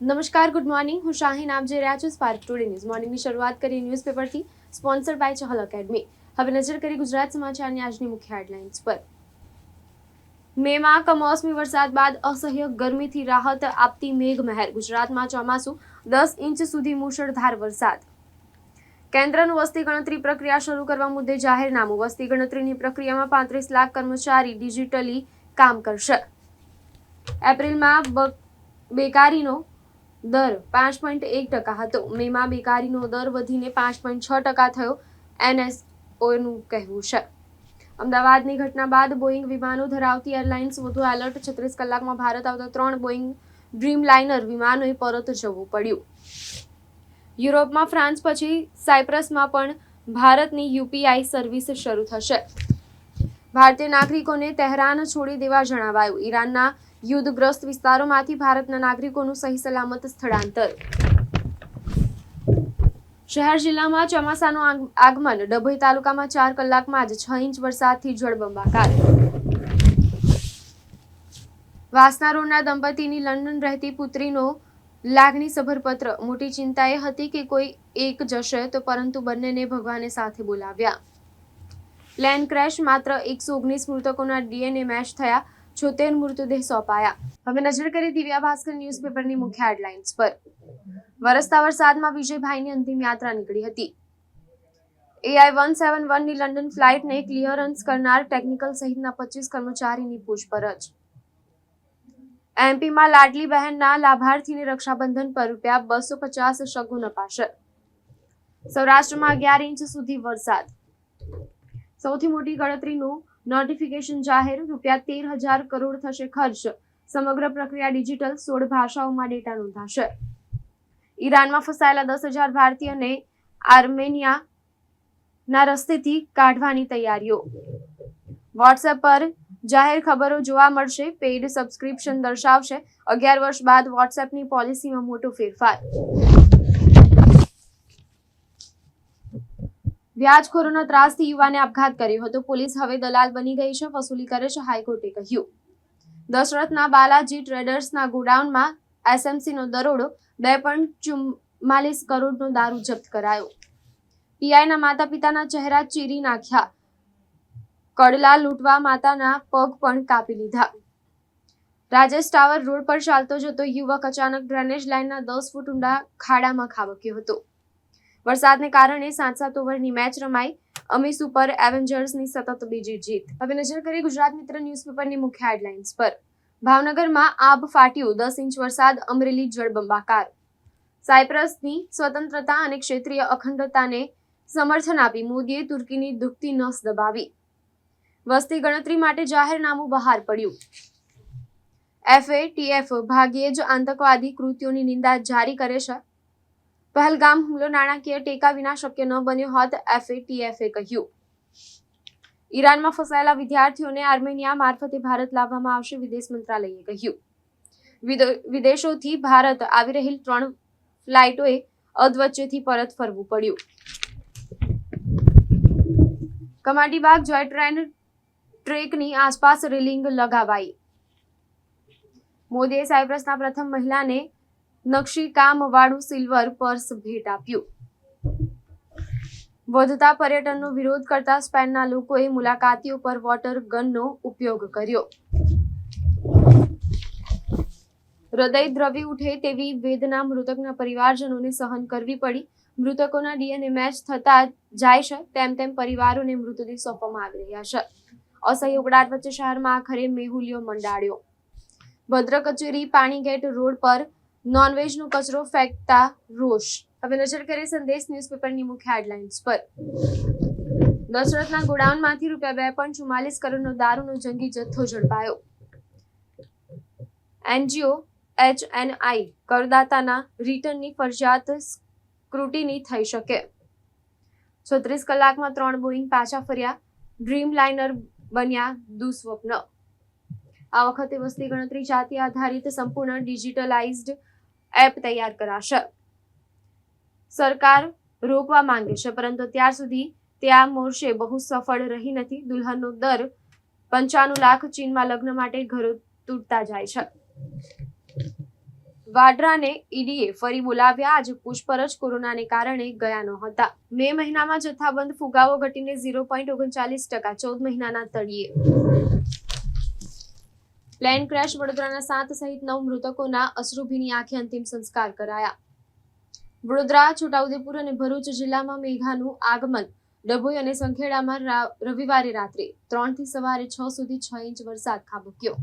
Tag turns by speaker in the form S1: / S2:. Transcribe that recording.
S1: નમસ્કાર good morning હું શાહીન આપ જઈ રહ્યા છો સ્પાર્ક ટુડે ન્યૂઝ મોર્નિંગની શરૂઆત કરી ન્યૂઝપેપરથી સ્પોન્સર બાય ચહલ એકેડમી હવે નજર કરી ગુજરાત સમાચારની આજની મુખ્ય હેડલાઇન્સ પર. મેમાં કમોસમી વરસાદ બાદ અસહ્ય ગરમીથી રાહત આપતી મેઘમહેર. ગુજરાતમાં ચોમાસું દસ ઇંચ સુધી મુશળધાર વરસાદ. કેન્દ્રનું વસ્તી ગણતરી પ્રક્રિયા શરૂ કરવા મુદ્દે જાહેરનામું. વસ્તી ગણતરીની પ્રક્રિયામાં પાંત્રીસ લાખ કર્મચારી ડિજિટલી કામ કરશે. એપ્રિલમાં બેકારીનો દર પાંચ પોઈન્ટ એક ટકા હતો. મેમાં બેકારીનો દર વધીને પાંચ પોઈન્ટ છ ટકા થયો, એનએસઓનું કહેવું છે. અમદાવાદની ઘટના બાદ બોઈંગ વિમાનો ધરાવતી એરલાઇન્સ વધુ એલર્ટ છત્રીસ કલાકમાં ભારત આવતા ત્રણ બોઈંગ ડ્રીમ લાઇનર વિમાનોએ પરત જવું પડ્યું. યુરોપમાં ફ્રાન્સ પછી સાયપ્રસમાં પણ ભારતની યુપીઆઈ સર્વિસ શરૂ થશે. ભારતીય નાગરિકોને તહેરાન છોડી દેવા જણાવાયું. ઈરાનના યુદ્ધગ્રસ્ત વિસ્તારોમાંથી ભારતના નાગરિકોનું સહી સલામત સ્થળાંતર. શહેર જિલ્લામાં ચોમાસાનું આગમન. ડભોઈ તાલુકામાં ચાર કલાકમાં જ છ ઇંચ વરસાદથી જળબંબાકાર. વાસના રોડના દંપતીની લંડન રહેતી પુત્રીનો લાગણીસભર પત્ર મોટી ચિંતા એ હતી કે કોઈ એક જશે તો પરંતુ બંનેને ભગવાને સાથે બોલાવ્યા. પ્લેન ક્રેશ માત્ર એકસો ઓગણીસ મૃતકોના ડીએનએ મેચ થયા. છોતેર મૃતદેહ સોંપાયા. હવે નજર કરી દિવ્યા ભાસ્કર ન્યૂઝપેપરની મુખ્ય હેડલાઇન્સ પર. વરસતા વરસાદમાં વિજયભાઈની અંતિમ યાત્રા નીકળી હતી. એઆઈ વન સેવન વનની લંડન ફ્લાઇટને ક્લિયરન્સ કરનાર ટેકનિકલ સહિતના પચીસ કર્મચારીની પૂછપરછ. એમપીમાં લાડલી બહેનના લાભાર્થીને રક્ષાબંધન પર રૂપિયા બસો પચાસ શગુન અપાશે. સૌરાષ્ટ્રમાં અગિયાર ઇંચ સુધી વરસાદ. સૌથી મોટી ગણતરીનું નોટિફિકેશન જાહેર, રૂપિયા તેર હજાર કરોડ થશે ખર્ચ. સમગ્ર પ્રક્રિયા ડિજિટલ સોળ ભાષાઓમાં ડેટા નોંધાશે. ઈરાનમાં ફસાયેલા દસ હજાર ભારતીયને આર્મેનિયાના રસ્તેથી કાઢવાની તૈયારીઓ. વોટ્સએપ પર જાહેર ખબરો જોવા મળશે પેઇડ સબસ્ક્રિપ્શન દર્શાવશે. અગિયાર વર્ષ બાદ વોટ્સએપની પોલિસીમાં મોટો ફેરફાર. વ્યાજખોરોના ત્રાસથી યુવાને આપઘાત કર્યો હતો. પોલીસ હવે દલાલ બની ગઈ છે. વસૂલી કરે છે હાઈકોર્ટે કહ્યું. દશરથના બાલાજી ટ્રેડર્સના ગોડાઉનમાં એસએમસીનો દરોડો બે પોઈન્ટ ચુમ્માલીસ કરોડનો દારૂ જપ્ત કરાયો. પીઆઈના માતા પિતાના ચહેરા ચીરી નાખ્યા. કડલા લૂંટવા માતાના પગ પણ કાપી લીધા. રાજેશ ટાવર રોડ પર ચાલતો જતો યુવક અચાનક ડ્રેનેજ લાઇનના દસ ફૂટ ઊંડા ખાડામાં ખાબક્યો હતો. વરસાદને કારણે સાત સાત ઓવરની મેચ રમાઈ. અમીસ સુપર એવેન્જર્સની સતત બીજી જીત. હવે નજર કરીએ ગુજરાત મિત્ર ન્યૂઝપેપરની મુખ્ય હેડલાઇન્સ પર. ભાવનગરમાં આબ ફાટ્યું દસ ઇંચ વરસાદ, અમરેલી જળબંબાકાર. સાયપ્રસની સ્વતંત્રતા અને ક્ષેત્રીય અખંડતાને સમર્થન આપી મોદીએ તુર્કીની દુખતી નસ દબાવી. વસ્તી ગણતરી માટે જાહેરનામું બહાર પડ્યું. એફએટીએફ ભાગ્યે જ આતંકવાદી કૃત્યોની નિંદા જારી કરે છે. પહેલગામ હુમલો નાણાકીય ટેકા વિના શક્ય ન બન્યો હોત એફએટીએફે કહ્યું. ઈરાનમાં ફસાયેલા વિદ્યાર્થીઓને આર્મેનિયા મારફતે ભારત લાવવામાં આવશે, વિદેશ મંત્રાલયે કહ્યું. વિદેશોથી ભારત આવી રહેલ ત્રણ ફ્લાઇટોએ અધવચ્ચેથી પરત ફરવું પડ્યું. કમાટીબાગ જોય ટ્રેન ટ્રેકની આસપાસ રેલિંગ લગાવાઈ. મોદીએ સાયપ્રસના પ્રથમ મહિલાને નકશીકામ વાળું સિલ્વર પર્સ ભેટ આપ્યું. વધતા પર્યટનનો વિરોધ કરતા સ્પેનના લોકોએ મુલાકાતીઓ પર વોટર ગનનો ઉપયોગ કર્યો. હૃદય દ્રવી ઉઠે તેવી વેદના મૃતકના પરિવારજનોને સહન કરવી પડી. મૃતકોના ડીએનએ મેચ થતા જાય છે, તેમ તેમ પરિવારોને મૃતદેહ સોંપવામાં આવી રહ્યા છે. અસહ્ય ઉકળાટ વચ્ચે શહેરમાં આખરે મેહુલિયો મંડાળ્યો. ભદ્ર કચેરી પાણીગેટ રોડ પર નોનવેજનો કચરો ફેંકતા રોષ. હવે નજર કરીએ સંદેશ ન્યૂઝપેપરની મુખ્ય હેડલાઇન્સ પર. દશરથના ગોડાઉનમાંથી રૂપિયા બે પોઈન્ટ ચુમ્માલીસ કરોડનો દારૂનો જંગી જથ્થો ઝડપાયો. એનજીઓ એચએનઆઈ કરદાતાના રિટર્નની ફરજિયાત સ્ક્રુટીની થઈ શકે. છત્રીસ કલાકમાં ત્રણ બોઈંગ પાછા ફર્યા. ડ્રીમ લાઇનર બન્યા દુસ્વપ્ન. આ વખતે વસ્તી ગણતરી જાતિ આધારિત સંપૂર્ણ ડિજિટલાઇઝ્ડ એપ તૈયાર કરાશે. સરકાર રોકવા માંગે છે, પરંતુ ત્યાર સુધી તે આ મોરશે બહુ સફળ રહી નથી. દુલ્હનનો દર પંચાણું લાખ ચીનમાં લગ્ન માટે ઘરો તૂટતા જાય છે. વાડ્રાને ઈડીએ ફરી બોલાવ્યા. આજે પૂછપરછ કોરોનાને કારણે ગયા ન હતા મે મહિનામાં જથ્થાબંધ ફુગાવો ઘટીને ઝીરો પોઈન્ટ ઓગણચાલીસ ટકા, ચૌદ મહિનાના તળિયે. પ્લેન ક્રેશ વડોદરાના સાત સહિત નવ મૃતકોના અશ્રુભીની આંખે અંતિમ સંસ્કાર કરાયા. વડોદરા, છોટાઉદેપુર અને ભરૂચ જિલ્લામાં મેઘાનું આગમન ડભોઈ અને સંખેડામાં રવિવારે રાત્રે ત્રણથી સવારે છ સુધી છ ઇંચ વરસાદ ખાબક્યો.